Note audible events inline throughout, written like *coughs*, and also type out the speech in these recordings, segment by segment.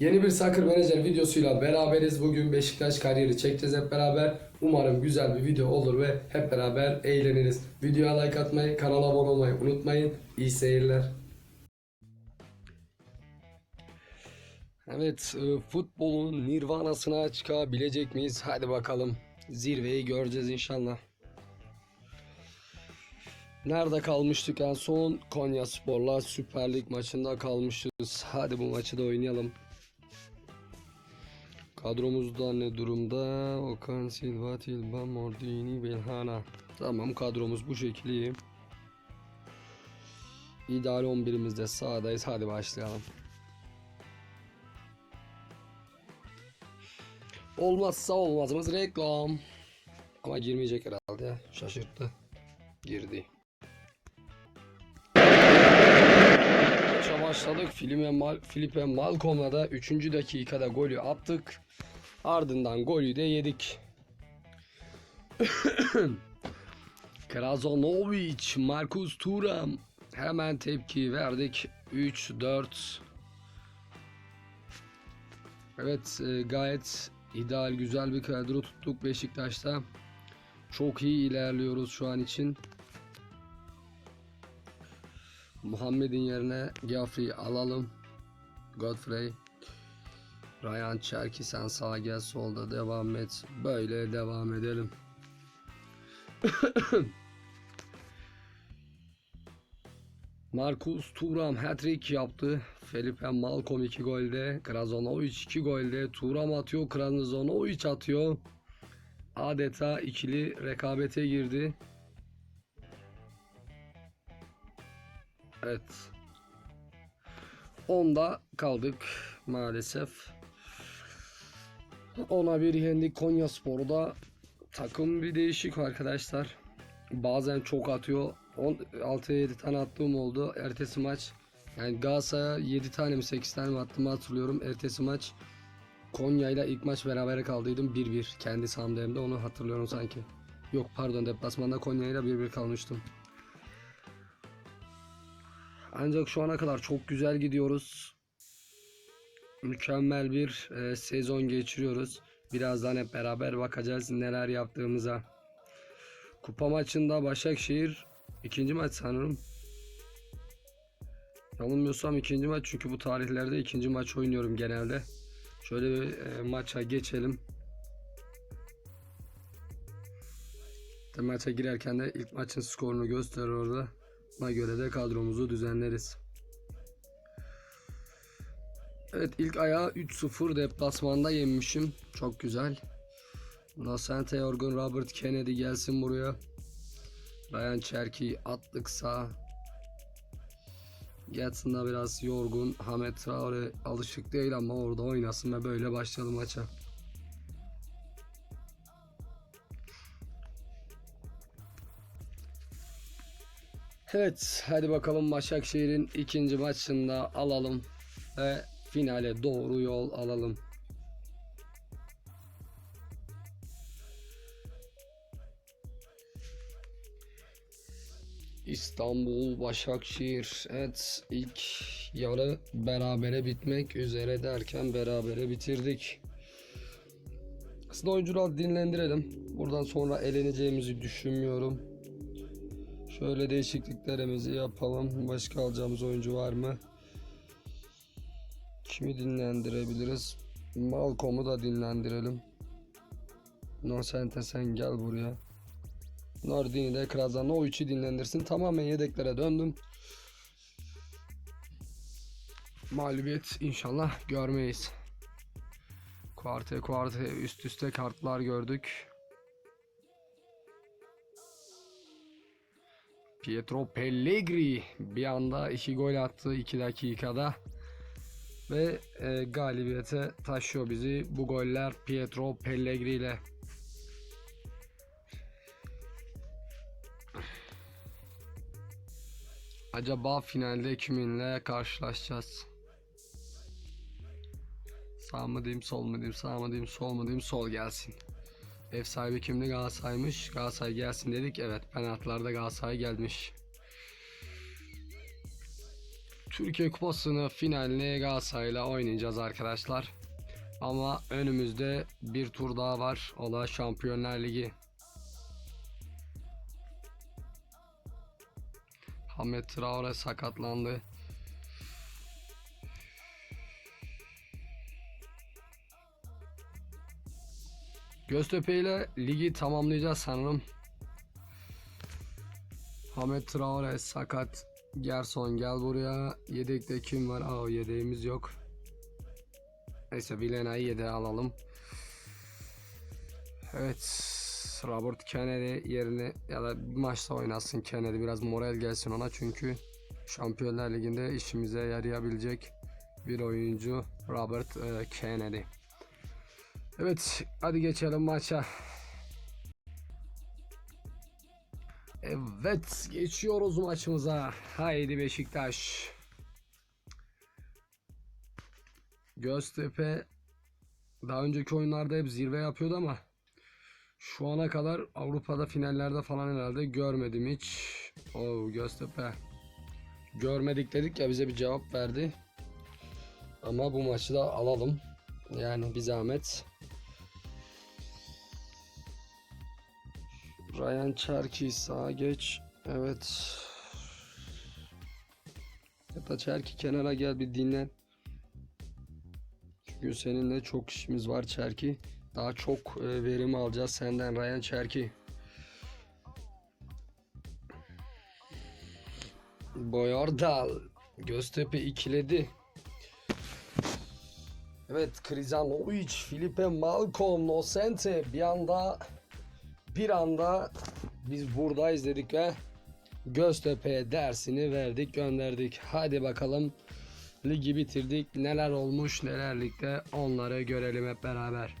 Yeni bir Soccer Manager videosuyla beraberiz. Bugün Beşiktaş kariyeri çekeceğiz hep beraber. Umarım güzel bir video olur ve hep beraber eğleniriz. Videoya like atmayı, kanala abone olmayı unutmayın. İyi seyirler. Evet, e, futbolun nirvanasına çıkabilecek miyiz? Hadi bakalım. Zirveyi göreceğiz inşallah. Nerede kalmıştık en son? Konya Spor'la Süper Lig maçında kalmışız. Hadi bu maçı da oynayalım. Kadromuzda ne durumda? Okan Silva, Tilba, Mordini, Belhana. Tamam kadromuz bu şekilde. İdeal 11'imizde sağdayız. Hadi başlayalım. Olmazsa olmazımız reklam. Ama girmeyecek herhalde. Şaşırttı. Girdi. Maça başladık. Filipe, Mal da 3. dakikada golü attık. Ardından golü de yedik. *coughs* Krasnovic, Marcus Thuram hemen tepki verdik. 3-4 Evet e, gayet ideal güzel bir kadro tuttuk Beşiktaş'ta. Çok iyi ilerliyoruz şu an için. Muhammed'in yerine Geoffrey'i alalım. Godfrey. Ryan Cherki sen sağa gel solda devam et. Böyle devam edelim. *coughs* Marcus Thuram hat-trick yaptı. Felipe Malcolm 2 golde. Krasnovic 2 golde. Thuram atıyor. Krasnovic atıyor. Adeta ikili rekabete girdi. Evet. Onda kaldık maalesef. Ona bir yendik Konya Spor'da. Takım bir değişik arkadaşlar. Bazen çok atıyor. 6-7 tane attığım oldu. Ertesi maç yani Galatasaray'a 7 tane mi 8 tane mi attığımı hatırlıyorum. Ertesi maç Konya ile ilk maç beraber kaldıydım 1-1. Kendi sahamda onu hatırlıyorum sanki. Yok pardon deplasmanda Konya ile 1-1 kalmıştım. Ancak şu ana kadar çok güzel gidiyoruz. Mükemmel bir e, sezon geçiriyoruz. Birazdan hep beraber bakacağız neler yaptığımıza. Kupa maçında Başakşehir ikinci maç sanırım. Yanılmıyorsam ikinci maç çünkü bu tarihlerde ikinci maç oynuyorum genelde. Şöyle bir e, maça geçelim. Maça girerken de ilk maçın skorunu gösterir orada. Buna göre de kadromuzu düzenleriz. Evet ilk ayağı 3-0 deplasmanda yenmişim. Çok güzel. Nasante Yorgun Robert Kennedy gelsin buraya. Ryan Cherky attık sağ. Getson da biraz yorgun. Hamet Traore alışık değil ama orada oynasın ve böyle başladı maça. Evet hadi bakalım Başakşehir'in ikinci maçında alalım ve finale doğru yol alalım. İstanbul Başakşehir evet ilk yarı berabere bitmek üzere derken berabere bitirdik. Aslında oyuncuları dinlendirelim. Buradan sonra eleneceğimizi düşünmüyorum. Şöyle değişikliklerimizi yapalım. Başka alacağımız oyuncu var mı? Kimi dinlendirebiliriz? Malcolm'u da dinlendirelim. Nosente sen gel buraya. Nordini de Krasnović'i dinlendirsin. Tamamen yedeklere döndüm. Mağlubiyet inşallah görmeyiz. Kuarte kuarte üst üste kartlar gördük. Pietro Pellegrini bir anda iki gol attı 2 dakikada. Ve e, galibiyete taşıyor bizi bu goller Pietro Pellegrini ile. Acaba finalde kiminle karşılaşacağız? Sağ mı diyeyim sol mu diyeyim sağ mı diyeyim sol mu diyeyim sol gelsin. Ev sahibi kimdi Galatasaray'mış. Galatasaray gelsin dedik. Evet penaltılarda Galatasaray gelmiş. Türkiye Kupası'nı finalini Galatasaray'la oynayacağız arkadaşlar. Ama önümüzde bir tur daha var. O da Şampiyonlar Ligi. Hamed Traore sakatlandı. Göztepe ile ligi tamamlayacağız sanırım. Hamed Traore sakat. Gerson gel buraya. Yedekte kim var? Aa yedeğimiz yok. Neyse Villena'yı yedeğe alalım. Evet. Robert Kennedy yerine ya da maçta oynasın Kennedy. Biraz moral gelsin ona çünkü Şampiyonlar Ligi'nde işimize yarayabilecek bir oyuncu Robert e, Kennedy. Evet hadi geçelim maça. Evet geçiyoruz maçımıza. Haydi Beşiktaş. Göztepe daha önceki oyunlarda hep zirve yapıyordu ama şu ana kadar Avrupa'da finallerde falan herhalde görmedim hiç. Oo Göztepe. Görmedik dedik ya bize bir cevap verdi. Ama bu maçı da alalım. Yani bir zahmet. Ryan Cherki sağa geç. Evet. Ya da Cherki kenara gel bir dinlen. Çünkü seninle çok işimiz var Cherki. Daha çok e, verim alacağız senden Ryan Cherki. Boyardal. Göztepe ikiledi. Evet Krizanovic, Felipe Malcolm, Nocente bir anda bir anda biz buradayız dedik ve Göztepe'ye dersini verdik gönderdik. Hadi bakalım ligi bitirdik. Neler olmuş neler ligde onları görelim hep beraber.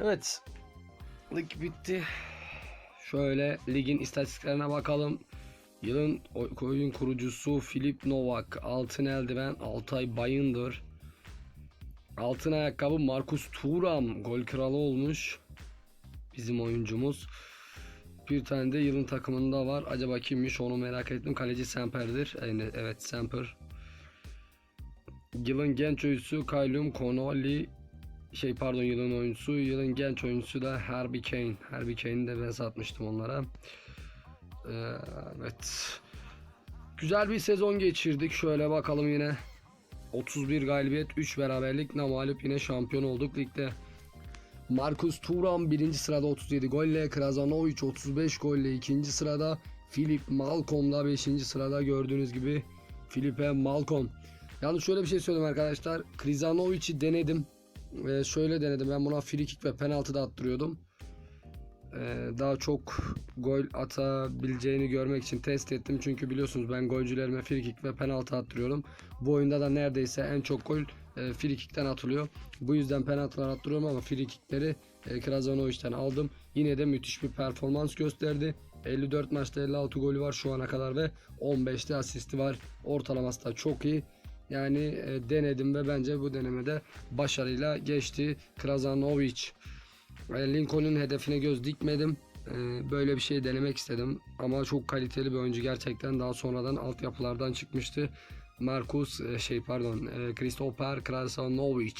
Evet. Lig bitti. Şöyle ligin istatistiklerine bakalım. Yılın oy- oyun kurucusu Filip Novak, altın eldiven Altay Bayındır. Altın ayakkabı Markus Thuram gol kralı olmuş. Bizim oyuncumuz. Bir tane de yılın takımında var. Acaba kimmiş onu merak ettim. Kaleci Semper'dir. Yani, evet Semper. Yılın genç oyuncusu Kailum Konoli. Şey pardon yılın oyuncusu. Yılın genç oyuncusu da Herbie Kane. Herbie Kane'i de ben satmıştım onlara. Ee, Evet. Güzel bir sezon geçirdik. Şöyle bakalım yine. 31 galibiyet, 3 beraberlik, namalip yine şampiyon olduk ligde. Marcus Thuram birinci sırada 37 golle, Krazanovic 35 golle ikinci sırada, Filip Malcolm da 5. sırada gördüğünüz gibi Filipe Malcolm. Yalnız şöyle bir şey söyleyeyim arkadaşlar. Krizanovic'i denedim. Ve şöyle denedim. Ben buna free kick ve penaltı da attırıyordum. Ee, daha çok gol atabileceğini görmek için test ettim. Çünkü biliyorsunuz ben golcülerime free kick ve penaltı attırıyorum. Bu oyunda da neredeyse en çok gol e, free kickten atılıyor. Bu yüzden penaltılar attırıyorum ama free kickleri e, Krazanovic'ten aldım. Yine de müthiş bir performans gösterdi. 54 maçta 56 golü var şu ana kadar ve 15'te asisti var. Ortalaması da çok iyi. Yani e, denedim ve bence bu denemede başarıyla geçti Krazanovic. E, Lincoln'un hedefine göz dikmedim. E, Böyle bir şey denemek istedim. Ama çok kaliteli bir oyuncu gerçekten. Daha sonradan altyapılardan çıkmıştı. Markus e, şey pardon Christopher Krasanovic.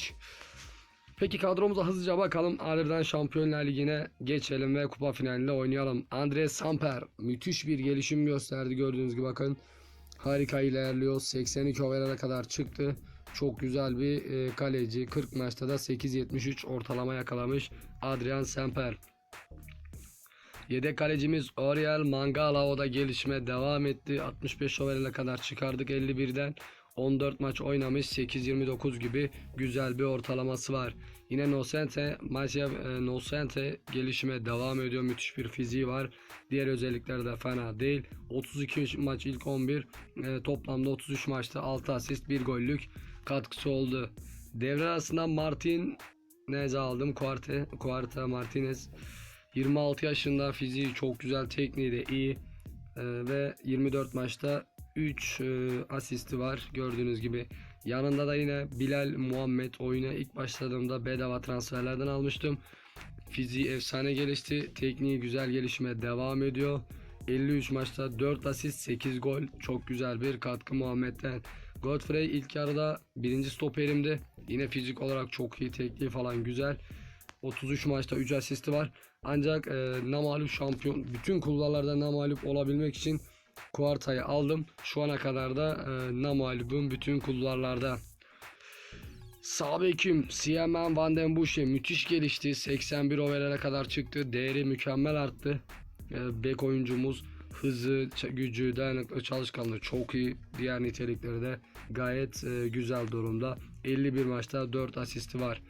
Peki kadromuza hızlıca bakalım. Ardından Şampiyonlar Ligi'ne geçelim ve kupa finalinde oynayalım. Andres Samper müthiş bir gelişim gösterdi gördüğünüz gibi bakın. Harika ilerliyor. 82 overall'a kadar çıktı. Çok güzel bir e, kaleci. 40 maçta da 8.73 ortalama yakalamış Adrian Semper. Yedek kalecimiz Oriel Mangala o da gelişme devam etti. 65 overall'e kadar çıkardık 51'den. 14 maç oynamış 8-29 gibi güzel bir ortalaması var. Yine Nocente, Macia e, Nocente gelişime devam ediyor. Müthiş bir fiziği var. Diğer özellikleri de fena değil. 32 maç ilk 11 e, toplamda 33 maçta 6 asist 1 gollük katkısı oldu. Devre arasında Martin Nez aldım. Kuarte, Kuarta Martinez 26 yaşında fiziği çok güzel, tekniği de iyi. Ee, ve 24 maçta 3 e, asisti var gördüğünüz gibi. Yanında da yine Bilal Muhammed oyuna ilk başladığımda bedava transferlerden almıştım. Fiziği efsane gelişti. Tekniği güzel gelişime devam ediyor. 53 maçta 4 asist 8 gol. Çok güzel bir katkı Muhammed'den. Godfrey ilk yarıda birinci stoperimdi. Yine fizik olarak çok iyi. Tekniği falan güzel. 33 maçta 3 asisti var. Ancak e, namalup şampiyon bütün kulvarlarda namalup olabilmek için Kuarta'yı aldım. Şu ana kadar da e, namalubum bütün kulvarlarda. Sağ bekim Siemen Van den Busche müthiş gelişti. 81 overall'e kadar çıktı. Değeri mükemmel arttı. E, bek oyuncumuz hızı, gücü, dayanıklı, çalışkanlığı çok iyi. Diğer nitelikleri de gayet e, güzel durumda. 51 maçta 4 asisti var.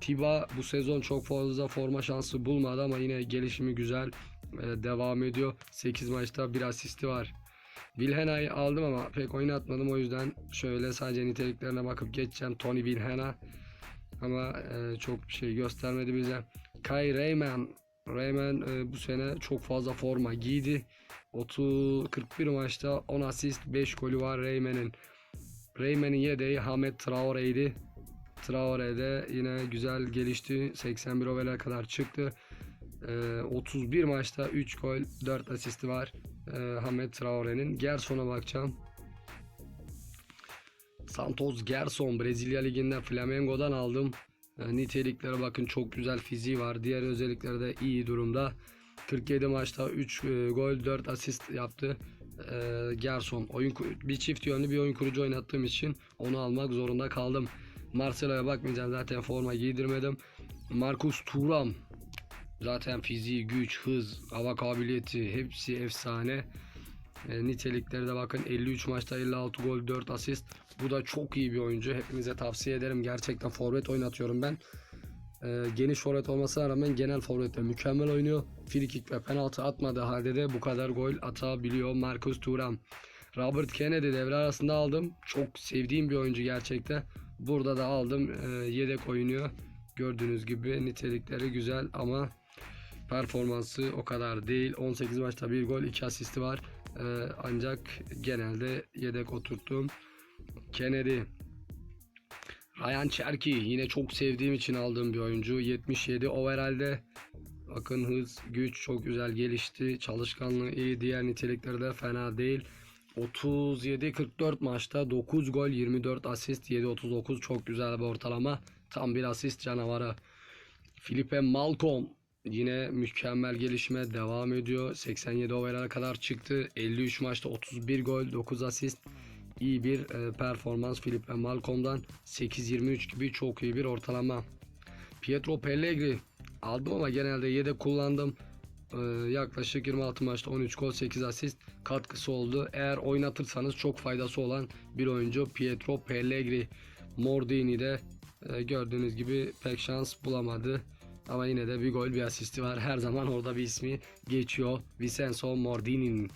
Tiba bu sezon çok fazla forma şansı bulmadı ama yine gelişimi güzel e, devam ediyor. 8 maçta 1 asisti var. Wilhena'yı aldım ama pek oynatmadım o yüzden şöyle sadece niteliklerine bakıp geçeceğim. Tony Wilhena ama e, çok bir şey göstermedi bize. Kai Rayman Rayman e, bu sene çok fazla forma giydi. 30 41 maçta 10 asist 5 golü var Rayman'in. Rayman'in yedeği Hamed Traore'ydi. Traore de yine güzel gelişti. 81 overall'e kadar çıktı. Ee, 31 maçta 3 gol 4 asisti var. Ee, Hamed Traore'nin. Gerson'a bakacağım. Santos Gerson Brezilya Ligi'nden Flamengo'dan aldım. Ee, niteliklere bakın çok güzel fiziği var. Diğer özellikleri de iyi durumda. 47 maçta 3 gol 4 asist yaptı. Ee, Gerson oyun bir çift yönlü bir oyun kurucu oynattığım için onu almak zorunda kaldım. Marcelo'ya bakmayacağım zaten forma giydirmedim. Marcus Thuram zaten fiziği, güç, hız, hava kabiliyeti hepsi efsane. E, nitelikleri de bakın 53 maçta 56 gol 4 asist. Bu da çok iyi bir oyuncu. Hepinize tavsiye ederim. Gerçekten forvet oynatıyorum ben. E, geniş forvet olmasına rağmen genel forvetle mükemmel oynuyor. Frikik ve penaltı atmadığı halde de bu kadar gol atabiliyor Marcus Thuram. Robert Kennedy devre arasında aldım. Çok sevdiğim bir oyuncu gerçekten. Burada da aldım. E, yedek oynuyor. Gördüğünüz gibi nitelikleri güzel ama performansı o kadar değil. 18 maçta bir gol 2 asisti var. E, ancak genelde yedek oturttum. Kennedy Ryan Cherky yine çok sevdiğim için aldığım bir oyuncu. 77 overall'de Bakın hız, güç çok güzel gelişti. Çalışkanlığı iyi. Diğer nitelikleri de fena değil. 37-44 maçta 9 gol 24 asist 7-39 çok güzel bir ortalama. Tam bir asist canavarı. Felipe Malcolm yine mükemmel gelişime devam ediyor. 87 overall'e kadar çıktı. 53 maçta 31 gol 9 asist. İyi bir e, performans Felipe Malcolm'dan 8-23 gibi çok iyi bir ortalama. Pietro Pellegrini aldım ama genelde yedek kullandım. Ee, yaklaşık 26 maçta 13 gol 8 asist katkısı oldu. Eğer oynatırsanız çok faydası olan bir oyuncu Pietro Pellegrini. Mordini de e, gördüğünüz gibi pek şans bulamadı. Ama yine de bir gol bir asisti var. Her zaman orada bir ismi geçiyor. Vincenzo Mordini'nin.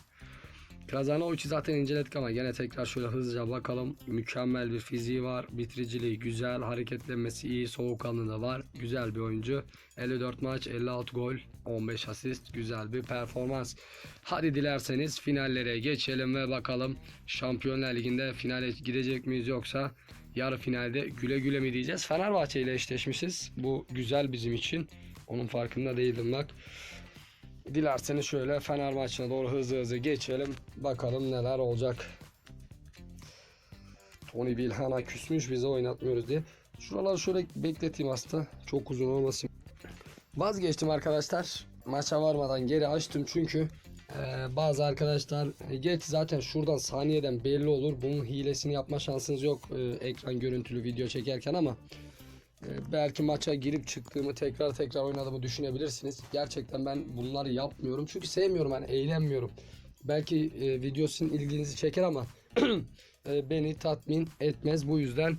Kazanovic'i zaten inceledik ama gene tekrar şöyle hızlıca bakalım. Mükemmel bir fiziği var. Bitiriciliği güzel. Hareketlenmesi iyi. Soğukkanlı da var. Güzel bir oyuncu. 54 maç 56 gol 15 asist. Güzel bir performans. Hadi dilerseniz finallere geçelim ve bakalım Şampiyonlar Ligi'nde finale gidecek miyiz yoksa yarı finalde güle güle mi diyeceğiz. Fenerbahçe ile eşleşmişiz. Bu güzel bizim için. Onun farkında değildim bak. Dilerseniz şöyle Fener maçına doğru hızlı hızlı geçelim. Bakalım neler olacak. Tony Bilhana küsmüş bize oynatmıyoruz diye. Şuraları şöyle bekleteyim aslında. Çok uzun olmasın. Vazgeçtim arkadaşlar. Maça varmadan geri açtım çünkü e, bazı arkadaşlar geç zaten şuradan saniyeden belli olur. Bunun hilesini yapma şansınız yok e, ekran görüntülü video çekerken ama belki maça girip çıktığımı tekrar tekrar oynadığımı düşünebilirsiniz. Gerçekten ben bunları yapmıyorum. Çünkü sevmiyorum yani eğlenmiyorum. Belki e, video sizin ilginizi çeker ama *clears throat* e, beni tatmin etmez. Bu yüzden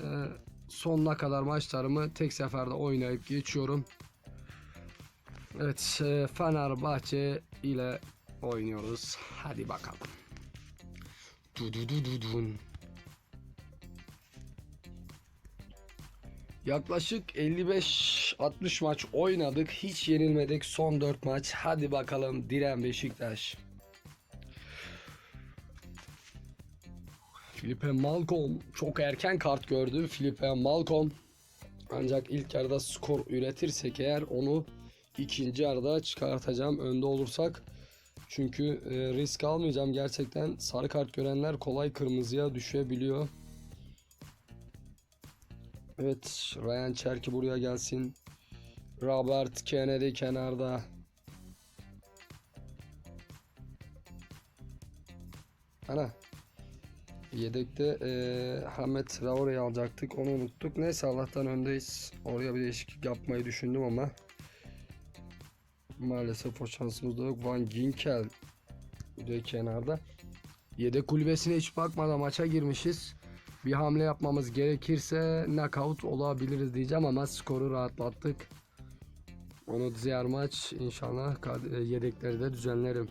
e, sonuna kadar maçlarımı tek seferde oynayıp geçiyorum. Evet e, Fenerbahçe ile oynuyoruz. Hadi bakalım. Du du du du dun. Yaklaşık 55-60 maç oynadık. Hiç yenilmedik. Son 4 maç. Hadi bakalım Diren Beşiktaş. Felipe Malcolm çok erken kart gördü. Felipe Malcolm ancak ilk yarıda skor üretirsek eğer onu ikinci yarıda çıkartacağım önde olursak. Çünkü e, risk almayacağım gerçekten sarı kart görenler kolay kırmızıya düşebiliyor. Evet Ryan Cherky buraya gelsin. Robert Kennedy kenarda. Ana. Yedekte eee Hamet Traore'yi alacaktık. Onu unuttuk. Neyse Allah'tan öndeyiz. Oraya bir değişiklik yapmayı düşündüm ama maalesef o şansımız da yok. Van Ginkel de kenarda. Yedek kulübesine hiç bakmadan maça girmişiz. Bir hamle yapmamız gerekirse knockout olabiliriz diyeceğim ama skoru rahatlattık. Onu diğer maç inşallah e, yedekleri de düzenlerim.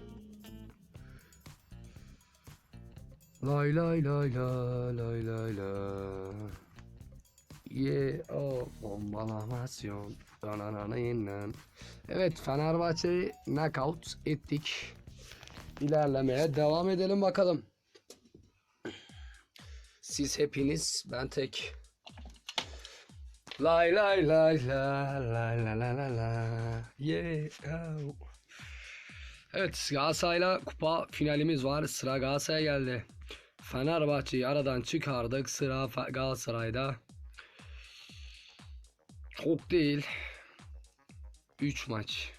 Lay lay lay lay lay lay lay. Yeah, oh, bombalamasyon. Evet, Fenerbahçe'yi knockout ettik. İlerlemeye devam edelim bakalım. Siz hepiniz, ben tek. Lay lay lay la lay la la la la. Yeah. Evet Galatasaray'la kupa finalimiz var. Sıra Galatasaray'a geldi. Fenerbahçe'yi aradan çıkardık. Sıra Galatasaray'da. Çok değil. 3 maç.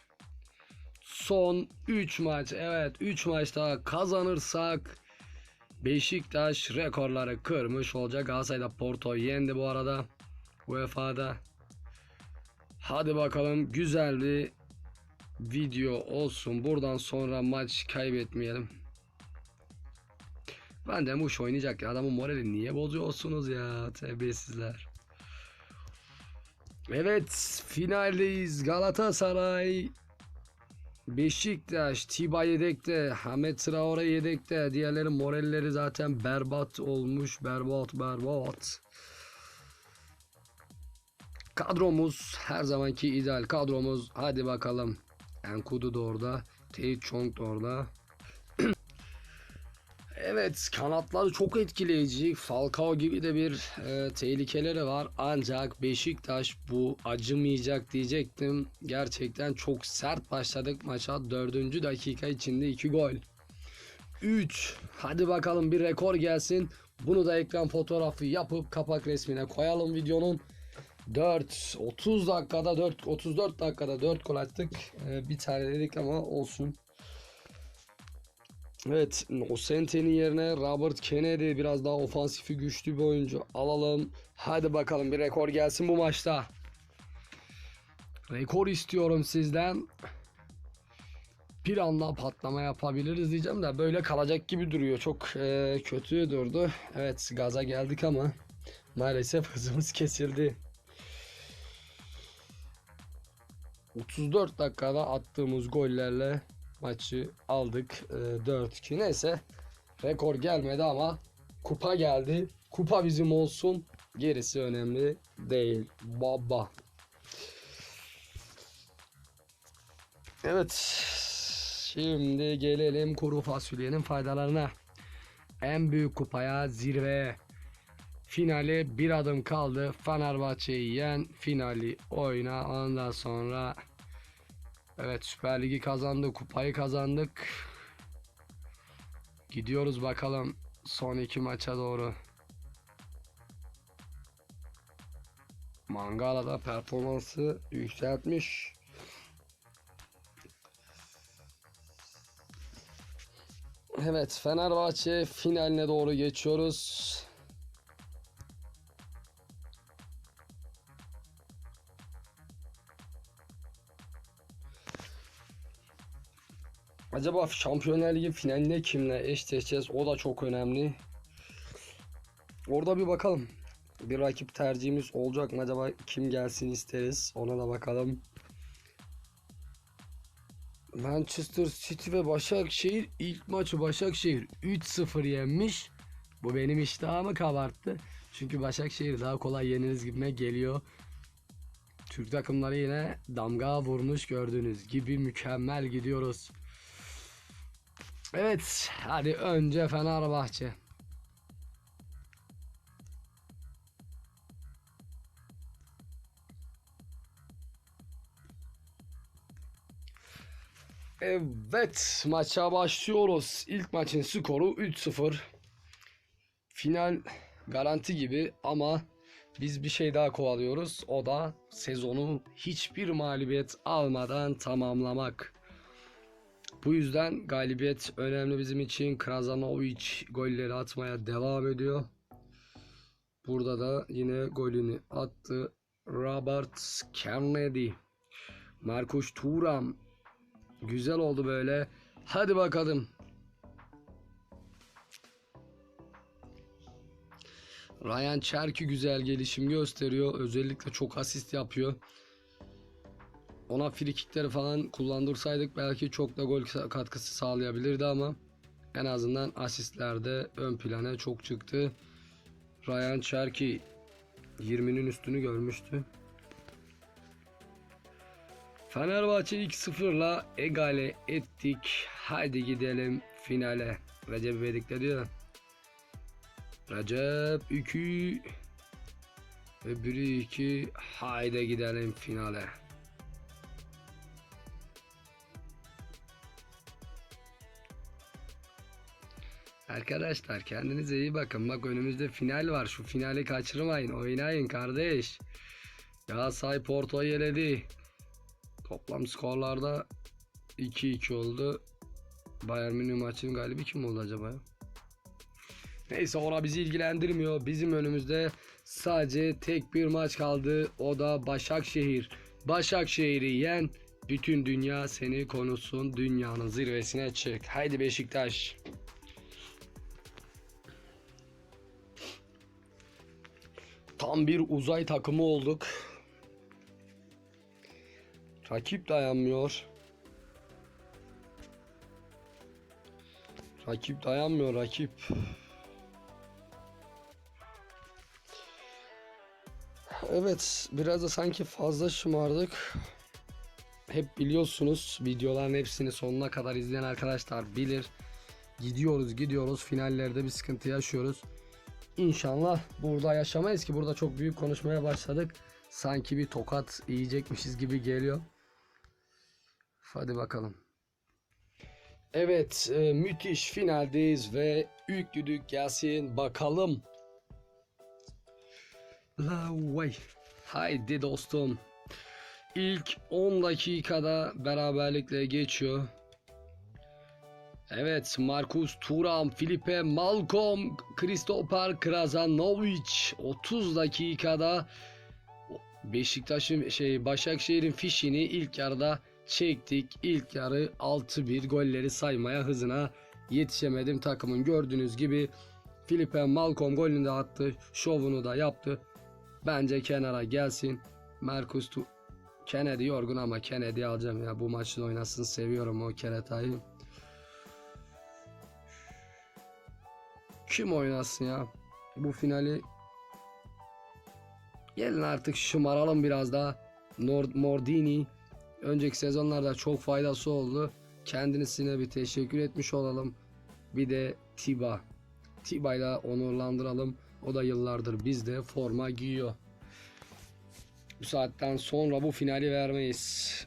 Son 3 maç. Evet 3 maçta kazanırsak Beşiktaş rekorları kırmış olacak. Galatasaray da Porto'yu yendi bu arada. UEFA'da. Hadi bakalım güzel bir video olsun. Buradan sonra maç kaybetmeyelim. Ben de Muş oynayacak ya. Adamın morali niye bozuyorsunuz ya? Terbiyesizler. Evet finaldeyiz. Galatasaray Beşiktaş, Tiba yedekte, Hamet Traore yedekte. Diğerlerin moralleri zaten berbat olmuş. Berbat, berbat. Kadromuz her zamanki ideal kadromuz. Hadi bakalım. Enkudu da orada. Tei Chong da orada. Evet kanatları çok etkileyici. Falcao gibi de bir e, tehlikeleri var. Ancak Beşiktaş bu acımayacak diyecektim. Gerçekten çok sert başladık maça. Dördüncü dakika içinde 2 gol. 3. Hadi bakalım bir rekor gelsin. Bunu da ekran fotoğrafı yapıp kapak resmine koyalım videonun. 4 30 dakikada 4 34 dakikada 4 gol attık. Ee, bir tane dedik ama olsun. Evet, Osente'nin yerine Robert Kennedy biraz daha ofansifi güçlü bir oyuncu alalım. Hadi bakalım bir rekor gelsin bu maçta. Rekor istiyorum sizden. Bir anda patlama yapabiliriz diyeceğim de böyle kalacak gibi duruyor. Çok e, kötü durdu. Evet, gaza geldik ama maalesef *laughs* hızımız kesildi. 34 dakikada attığımız gollerle maçı aldık. E, 4-2 neyse rekor gelmedi ama kupa geldi. Kupa bizim olsun. Gerisi önemli değil. Baba. Evet. Şimdi gelelim kuru fasulyenin faydalarına. En büyük kupaya zirveye. Finali bir adım kaldı. Fenerbahçe'yi yen. Finali oyna. Ondan sonra Evet Süper Ligi kazandık. Kupayı kazandık. Gidiyoruz bakalım son iki maça doğru. Mangala da performansı yükseltmiş. Evet Fenerbahçe finaline doğru geçiyoruz. Acaba Şampiyonlar Ligi finaline kimle eşleşeceğiz? O da çok önemli. Orada bir bakalım. Bir rakip tercihimiz olacak mı? Acaba kim gelsin isteriz? Ona da bakalım. Manchester City ve Başakşehir ilk maçı Başakşehir 3-0 yenmiş. Bu benim iştahımı kabarttı. Çünkü Başakşehir daha kolay yeniriz gibime geliyor. Türk takımları yine damga vurmuş gördüğünüz gibi mükemmel gidiyoruz. Evet hadi önce Fenerbahçe. Evet maça başlıyoruz. İlk maçın skoru 3-0. Final garanti gibi ama biz bir şey daha kovalıyoruz. O da sezonu hiçbir mağlubiyet almadan tamamlamak. Bu yüzden galibiyet önemli bizim için. Krazanovic golleri atmaya devam ediyor. Burada da yine golünü attı. Robert Kennedy. Markus Thuram. Güzel oldu böyle. Hadi bakalım. Ryan Cherki güzel gelişim gösteriyor. Özellikle çok asist yapıyor. Ona frikikleri falan kullandırsaydık belki çok da gol katkısı sağlayabilirdi ama en azından asistlerde ön plana çok çıktı. Ryan Cherki 20'nin üstünü görmüştü. Fenerbahçe 2-0'la egale ettik. Haydi gidelim finale. Recep İvedik de diyor. Recep 2 Öbürü 2 Haydi gidelim finale. Arkadaşlar kendinize iyi bakın. Bak önümüzde final var. Şu finali kaçırmayın. Oynayın kardeş. Galatasaray Porto'yu eledi. Toplam skorlarda 2-2 oldu. Bayern Münih maçının galibi kim oldu acaba? Neyse ona bizi ilgilendirmiyor. Bizim önümüzde sadece tek bir maç kaldı. O da Başakşehir. Başakşehir'i yen. Bütün dünya seni konuşsun. Dünyanın zirvesine çık. Haydi Beşiktaş. Tam bir uzay takımı olduk. Rakip dayanmıyor. Rakip dayanmıyor rakip. Evet biraz da sanki fazla şımardık. Hep biliyorsunuz videoların hepsini sonuna kadar izleyen arkadaşlar bilir. Gidiyoruz gidiyoruz finallerde bir sıkıntı yaşıyoruz. İnşallah burada yaşamayız ki burada çok büyük konuşmaya başladık. Sanki bir tokat yiyecekmişiz gibi geliyor. Hadi bakalım. Evet e, müthiş finaldeyiz ve ilk düdük gelsin bakalım. La vay. Haydi dostum. İlk 10 dakikada beraberlikle geçiyor. Evet Markus Thuram, Filipe Malcolm, Christopher Krasanovic 30 dakikada Beşiktaş'ın şey Başakşehir'in fişini ilk yarıda çektik. İlk yarı 6-1 golleri saymaya hızına yetişemedim takımın. Gördüğünüz gibi Filipe Malcolm golünü de attı. Şovunu da yaptı. Bence kenara gelsin. Marcus tu Kennedy yorgun ama Kennedy alacağım ya. Bu maçın oynasın. Seviyorum o keretayı. Kim oynasın ya? Bu finali Gelin artık şımaralım biraz daha. Nord Mordini önceki sezonlarda çok faydası oldu. Kendisine bir teşekkür etmiş olalım. Bir de Tiba. Tiba'yla onurlandıralım. O da yıllardır bizde forma giyiyor. Bu saatten sonra bu finali vermeyiz.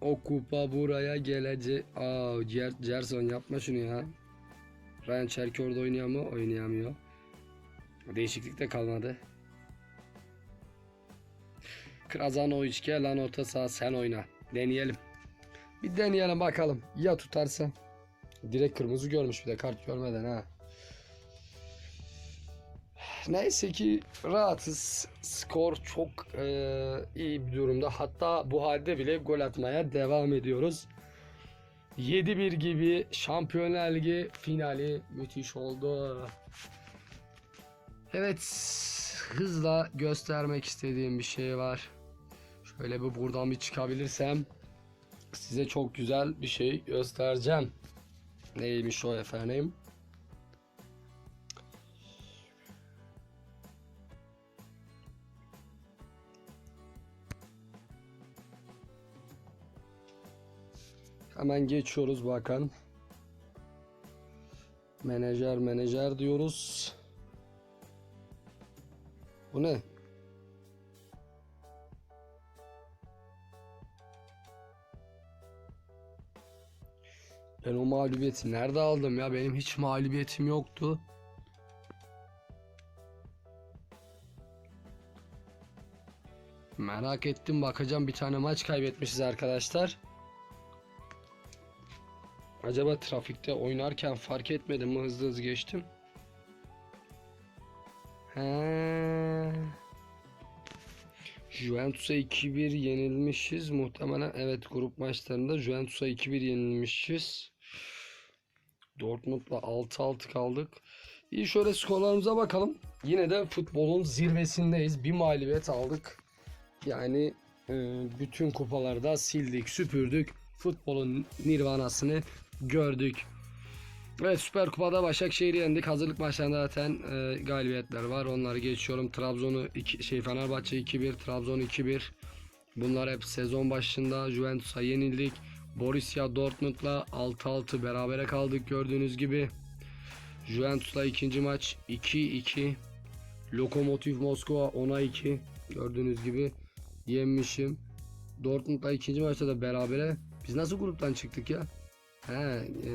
O kupa buraya gelecek. Aa, Gerson yapma şunu ya. Ryan Cherky orada oynuyor mu? Oynayamıyor. Değişiklik de kalmadı. Krazanovic gel lan orta saha sen oyna. Deneyelim. Bir deneyelim bakalım. Ya tutarsa. Direkt kırmızı görmüş bir de kart görmeden ha. Neyse ki rahatız. Skor çok e, iyi bir durumda. Hatta bu halde bile gol atmaya devam ediyoruz. 7-1 gibi Şampiyonlar Ligi finali müthiş oldu. Evet hızla göstermek istediğim bir şey var. Şöyle bir buradan bir çıkabilirsem size çok güzel bir şey göstereceğim. Neymiş o efendim? Hemen geçiyoruz bakın. Menajer menajer diyoruz. Bu ne? Ben o mağlubiyeti nerede aldım ya? Benim hiç mağlubiyetim yoktu. Merak ettim bakacağım bir tane maç kaybetmişiz arkadaşlar. Acaba trafikte oynarken fark etmedim mi hızlı hızlı geçtim. He. Juventus'a 2-1 yenilmişiz muhtemelen. Evet grup maçlarında Juventus'a 2-1 yenilmişiz. Dortmund'la 6-6 kaldık. İyi şöyle skorlarımıza bakalım. Yine de futbolun zirvesindeyiz. Bir mağlubiyet aldık. Yani e, bütün kupalarda sildik, süpürdük. Futbolun nirvanasını gördük. Evet Süper Kupa'da Başakşehir'i yendik. Hazırlık maçlarında zaten e, galibiyetler var. Onları geçiyorum. Trabzon'u iki, şey Fenerbahçe 2-1, Trabzon 2-1. Bunlar hep sezon başında Juventus'a yenildik. Borussia Dortmund'la 6-6 berabere kaldık gördüğünüz gibi. Juventus'la ikinci maç 2-2. Lokomotiv Moskova 10'a 2 gördüğünüz gibi yenmişim. Dortmund'la ikinci maçta da berabere. Biz nasıl gruptan çıktık ya? He, e,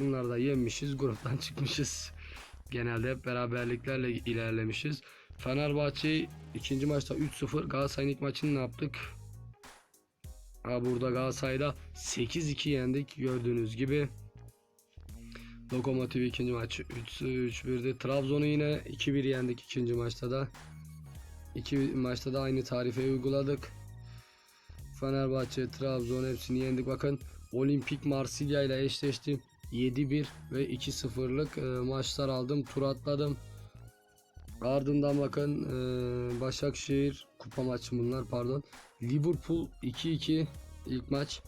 bunlar da yenmişiz, gruptan *laughs* çıkmışız. Genelde hep beraberliklerle ilerlemişiz. Fenerbahçe ikinci maçta 3-0. Galatasaray'ın ilk maçını ne yaptık? Ha, burada Galatasaray'da 8-2 yendik gördüğünüz gibi. Lokomotiv ikinci maç 3-1'di. Trabzon'u yine 2-1 yendik ikinci maçta da. İki maçta da aynı tarifeyi uyguladık. Fenerbahçe, Trabzon hepsini yendik. Bakın Olimpik Marsilya ile eşleştim. 7-1 ve 2-0'lık e, maçlar aldım. Tur atladım. Ardından bakın e, Başakşehir kupa maçı bunlar pardon. Liverpool 2-2 ilk maç.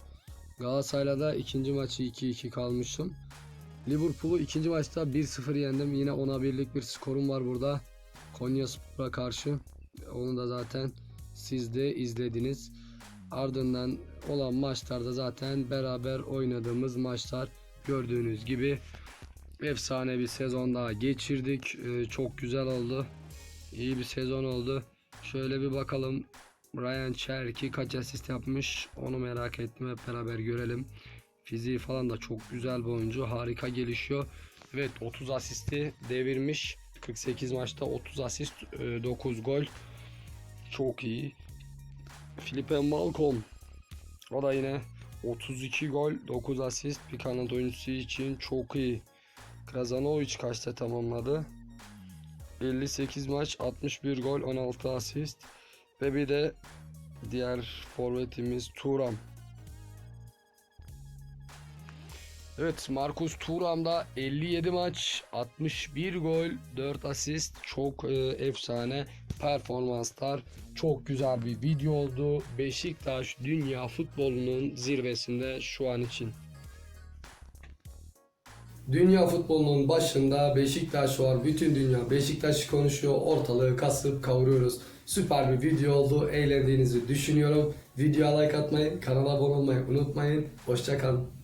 Galatasaray'la da ikinci maçı 2-2 kalmışım. Liverpool'u ikinci maçta 1-0 yendim. Yine ona birlik bir skorum var burada. Konyaspor'a karşı. Onu da zaten siz de izlediniz. Ardından olan maçlarda zaten beraber oynadığımız maçlar gördüğünüz gibi efsane bir sezon daha geçirdik. Ee, çok güzel oldu. İyi bir sezon oldu. Şöyle bir bakalım. Ryan Cherky kaç asist yapmış onu merak ettim hep beraber görelim. Fiziği falan da çok güzel bir oyuncu. Harika gelişiyor. Evet 30 asisti devirmiş. 48 maçta 30 asist 9 gol. Çok iyi. Felipe Malcolm. O da yine 32 gol, 9 asist bir kanat oyuncusu için çok iyi. Krazanovic kaçta tamamladı? 58 maç, 61 gol, 16 asist. Ve bir de diğer forvetimiz Turam. Evet Marcus Thuram da 57 maç 61 gol 4 asist çok e, efsane performanslar çok güzel bir video oldu Beşiktaş dünya futbolunun zirvesinde şu an için. Dünya futbolunun başında Beşiktaş var. Bütün dünya Beşiktaş konuşuyor. Ortalığı kasıp kavuruyoruz. Süper bir video oldu. Eğlendiğinizi düşünüyorum. Videoya like atmayı, kanala abone olmayı unutmayın. Hoşçakalın.